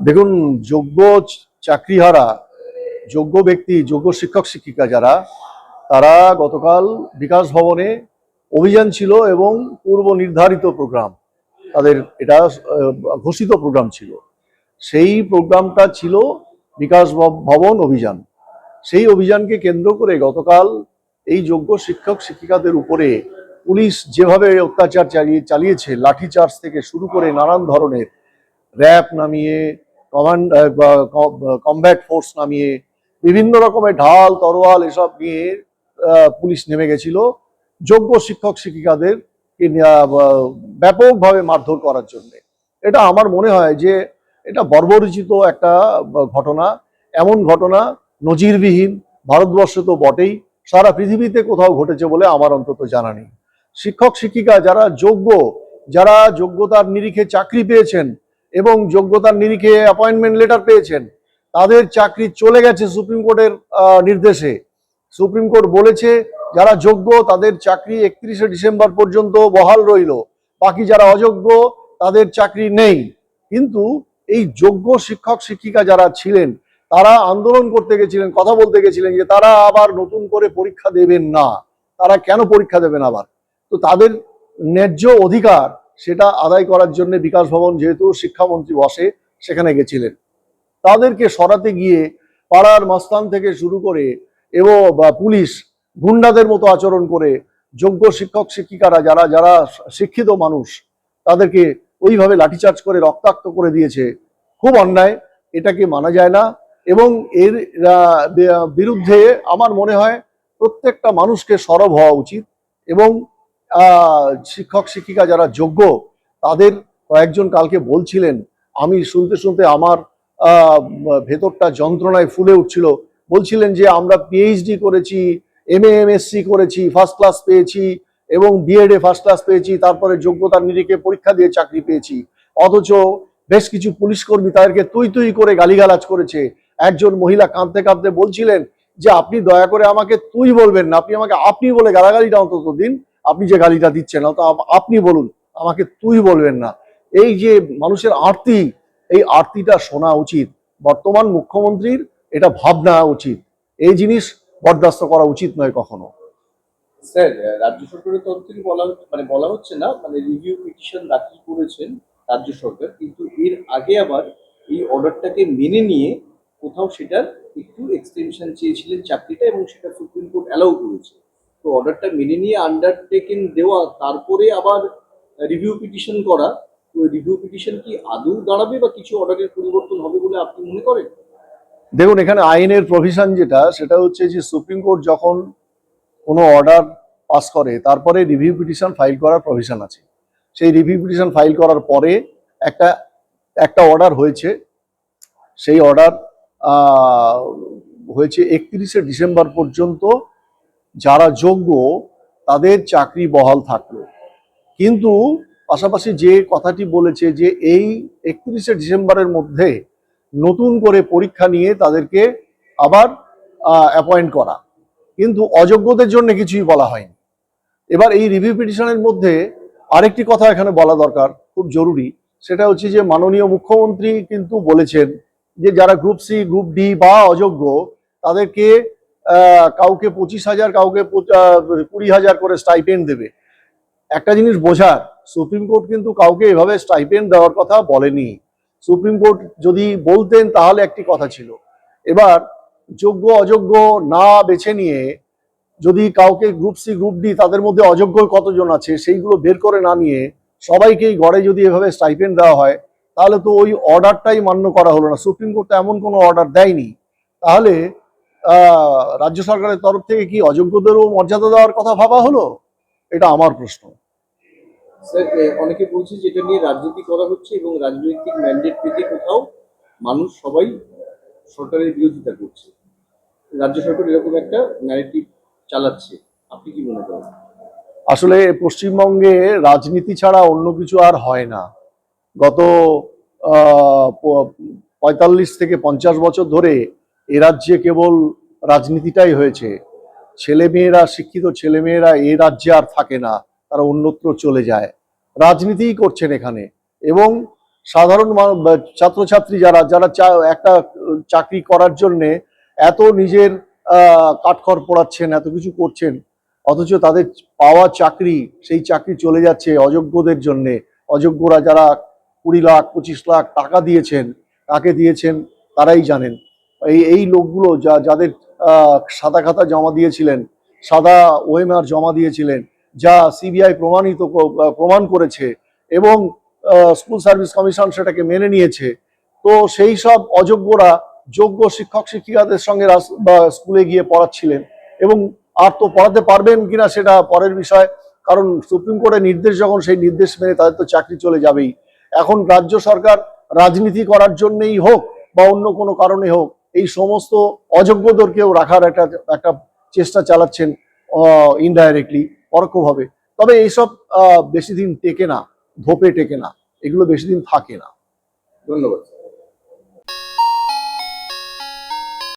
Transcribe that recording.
দেখুন, যোগ্য চাকরিহারা, যোগ্য ব্যক্তি, যোগ্য শিক্ষক, শিক্ষিকা যারা, তারা গতকাল বিকাশ ভবনে অভিযান ছিল এবং পূর্ব নির্ধারিত প্রোগ্রাম, তাদের এটা ঘোষিত প্রোগ্রাম ছিল। সেই প্রোগ্রামটা ছিল বিকাশ ভবন অভিযান। সেই অভিযানকে কেন্দ্র করে গতকাল এই যোগ্য শিক্ষক, শিক্ষিকাদের উপরে পুলিশ যেভাবে অত্যাচার চালিয়ে, চালিয়েছে লাঠিচার্জ থেকে শুরু করে নানান ধরনের র্যাব নামিয়ে কমান্ড কমব্যাট ফোর্স নামিয়ে বিভিন্ন রকমের ঢাল, তরোয়াল এসব নিয়ে পুলিশ নেমে গেছিল। যোগ্য শিক্ষক শিক্ষিকাদের ব্যাপকভাবে মারধর করার জন্য। এটা আমার মনে হয় যে এটা বর্বরচিত একটা ঘটনা। এমন ঘটনা নজিরবিহীন, ভারতবর্ষে তো বটেই, সারা পৃথিবীতে কোথাও ঘটেছে বলে আমার অন্তত জানা নেই। শিক্ষক শিক্ষিকা যারা যোগ্য, যারা যোগ্যতার নিরিখে চাকরি পেয়েছেন এবং যোগ্যতার নিরিখে অ্যাপয়েন্টমেন্ট লেটার পেয়েছেন। তাদের চাকরি চলে গেছে সুপ্রিম কোর্টের নির্দেশে। সুপ্রিম কোর্ট বলেছে, যারা যোগ্য তাদের চাকরি একত্রিশে ডিসেম্বর পর্যন্ত বহাল রইল। বাকি যারা অযোগ্য তাদের চাকরি নেই। কিন্তু এই যোগ্য শিক্ষক, শিক্ষিকা যারা ছিলেন, তারা আন্দোলন করতে গেছিলেন, কথা বলতে গেছিলেন যে তারা আবার নতুন করে পরীক্ষা দেবেন না। তারা কেন পরীক্ষা দেবেন আবার? তো তাদের ন্যায্য অধিকার সেটা আদায় করার জন্য বিকাশ ভবন যেহেতু শিক্ষামন্ত্রী বসে সেখানে গেছিলেন। তাদেরকে সরাতে গিয়ে পাড়ার মাস্তান থেকে শুরু করে এবং পুলিশ গুন্ডাদের মতো আচরণ করে যোগ্য শিক্ষক শিক্ষিকারা যারা যারা শিক্ষিত মানুষ, তাদেরকে ওইভাবে লাঠিচার্জ করে রক্তাক্ত করে দিয়েছে। খুব অন্যায়, এটাকে মানা যায় না এবং এর বিরুদ্ধে আমার মনে হয় প্রত্যেকটা মানুষকে সরব হওয়া উচিত এবং শিক্ষক, শিক্ষিকা যারা যোগ্য, তাদের কয়েকজন কালকে বলছিলেন, আমি শুনতে শুনতে আমার ভেতরটা যন্ত্রণায় ফুলে উঠছিল। বলছিলেন যে, আমরা পিএইচডি করেছি এম এমএসসি করেছি ফার্স্ট ক্লাস পেয়েছি এবং বিএড এ ফার্স্ট ক্লাস পেয়েছি, তারপরে যোগ্যতার নিরিখে পরীক্ষা দিয়ে চাকরি পেয়েছি। অথচ বেশ কিছু পুলিশ কর্মী তাদেরকে তুই তুই করে গালিগালাজ করেছে। একজন মহিলা কাঁদতে কাঁদতে বলছিলেন যে, আপনি দয়া করে আমাকে তুই বলবেন না, আপনি আমাকে আপনি বলে গালাগালিটা অন্তত দিন। আপনি যে গালিটা দিচ্ছেন, অত আপনি বলুন, আমাকে তুই বলবেন না। এই যে মানুষের আরতি, এই আরতিটা শোনা উচিত। বর্তমান মুখ্যমন্ত্রীর এটা ভাবনা উচিত। এই জিনিস বরদাস্ত করা উচিত নয় কখনো। স্যার রাজ্য সরকারের তরফ থেকে বলা মানে বলা হচ্ছে না মানে রিভিউ পিটিশন দাখিল করেছেন রাজ্য সরকার, কিন্তু এর আগে আবার এই অর্ডারটাকে মেনে নিয়ে কোথাও সেটার একটু এক্সটেনশন চেয়েছিলেন চাকরিটা এবং সেটা সুপ্রিম কোর্ট অ্যালাউ করেছে। তো অর্ডারটা মেনে নিয়ে আন্ডারটেকিং দেওয়া, তারপরে আবার রিভিউ পিটিশন করা, তো রিভিউ পিটিশন কি আদৌ দাঁড়াবে বা কিছু অর্ডারের পরিবর্তন হবে বলে আপনি মনে করেন? দেখুন, এখানে আইনের প্রভিশন যেটা, সেটা হচ্ছে যে সুপ্রিম কোর্ট যখন কোনো অর্ডার পাস করে, তারপরে রিভিউ পিটিশন ফাইল করার প্রভিশন আছে। সেই রিভিউ পিটিশন ফাইল করার পরে একটা একটা অর্ডার হয়েছে, সেই অর্ডার হয়েছে একত্রিশে ডিসেম্বর পর্যন্ত যারা যোগ্য, তাদের চাকরি বহাল থাকল। কিন্তু পাশাপাশি যে কথাটি বলেছে যে এই একত্রিশে ডিসেম্বরের মধ্যে নতুন করে পরীক্ষা নিয়ে তাদেরকে আবার অ্যাপয়েন্ট করা। কিন্তু অযোগ্যদের জন্য কিছুই বলা হয়নি। এবার এই রিভিউ পিটিশনের মধ্যে আরেকটি কথা এখানে বলা দরকার, খুব জরুরি। সেটা হচ্ছে যে মাননীয় মুখ্যমন্ত্রী কিন্তু বলেছেন যে যারা গ্রুপ সি গ্রুপ ডি বা অযোগ্য, তাদেরকে কাউকে পঁচিশ হাজার, কাউকে কুড়ি হাজার করে স্টাইপেন্ড দেবে। একটা জিনিস বোঝার, সুপ্রিম কোর্ট কিন্তু কাউকে এভাবে স্টাইপেন্ড দেওয়ার কথা বলেনি। সুপ্রিম কোর্ট যদি বলতেন তাহলে একটি কথা ছিল। এবার যোগ্য, অযোগ্য না বেছে নিয়ে যদি কাউকে গ্রুপ সি গ্রুপ ডি তাদের মধ্যে অযোগ্য কতজন আছে সেইগুলো বের করে না নিয়ে সবাইকেই গড়ে যদি এভাবে স্টাইপেন্ড দেওয়া হয়, তাহলে তো ওই অর্ডারটাই মান্য করা হলো না। সুপ্রিম কোর্ট এমন কোনো অর্ডার দেয়নি। তাহলে রাজ্য সরকারের তরফ থেকে কি অযোগ্যদেরও মর্যাদা দেওয়ার কথা ভাবা হলো? এটা আমার প্রশ্ন। অনেকে বলছে যে এটা নিয়ে রাজনীতি করা হচ্ছে এবং রাজনৈতিক ম্যান্ডেট পেতে কোথাও মানুষ সবাই সরকারের বিরোধিতা করছে। রাজ্য সরকার এরকম একটা ন্যারেটিভ চালাচ্ছে। আপনি কি মনে করেন? আসলে পশ্চিমবঙ্গে রাজনীতি ছাড়া অন্য কিছু আর হয় না। গত পঁয়তাল্লিশ থেকে পঞ্চাশ বছর ধরে এ রাজ্যে কেবল রাজনীতিটাই হয়েছে। ছেলেমেয়েরা শিক্ষিত ছেলেমেয়েরা এ রাজ্যে আর থাকে না, তারা অন্যত্র চলে যায়। রাজনীতিই করছেন এখানে এবং সাধারণ ছাত্রছাত্রী যারা যারা একটা চাকরি করার জন্য এত নিজের কাঠখড় পোড়াচ্ছেন, এত কিছু করছেন, অথচ তাদের পাওয়া চাকরি, সেই চাকরি চলে যাচ্ছে অযোগ্যদের জন্যে। অযোগ্যরা যারা কুড়ি লাখ, পঁচিশ লাখ টাকা দিয়েছেন, কাকে দিয়েছেন, তারাই জানেন। এই এই লোকগুলো যা, যাদের সাদা খাতা জমা দিয়েছিলেন, সাদা ওএমআর জমা দিয়েছিলেন, যা সিবিআই প্রমাণিত প্রমাণ করেছে এবং স্কুল সার্ভিস কমিশন সেটাকে মেনে নিয়েছে, তো সেই সব অযোগ্যরা যোগ্য শিক্ষক শিক্ষিকাদের সঙ্গে স্কুলে গিয়ে পড়াচ্ছিলেন এবং আর তো পড়াতে পারবেন কিনা সেটা পরের বিষয়, কারণ সুপ্রিম কোর্টের নির্দেশ যখন সেই নির্দেশ মেনে তাদের তো চাকরি চলে যাবেই। এখন রাজ্য সরকার রাজনীতি করার জন্যই হোক বা অন্য কোনো কারণে হোক এই সমস্ত অযোগ্যদেরকেও রাখার একটা একটা চেষ্টা চালাচ্ছেন ইনডাইরেক্টলি পরোক্ষভাবে। তবে এইসব বেশি দিন টেকে না, ধোপে টেকে না। এগুলো বেশি দিন থাকে না। ধন্যবাদ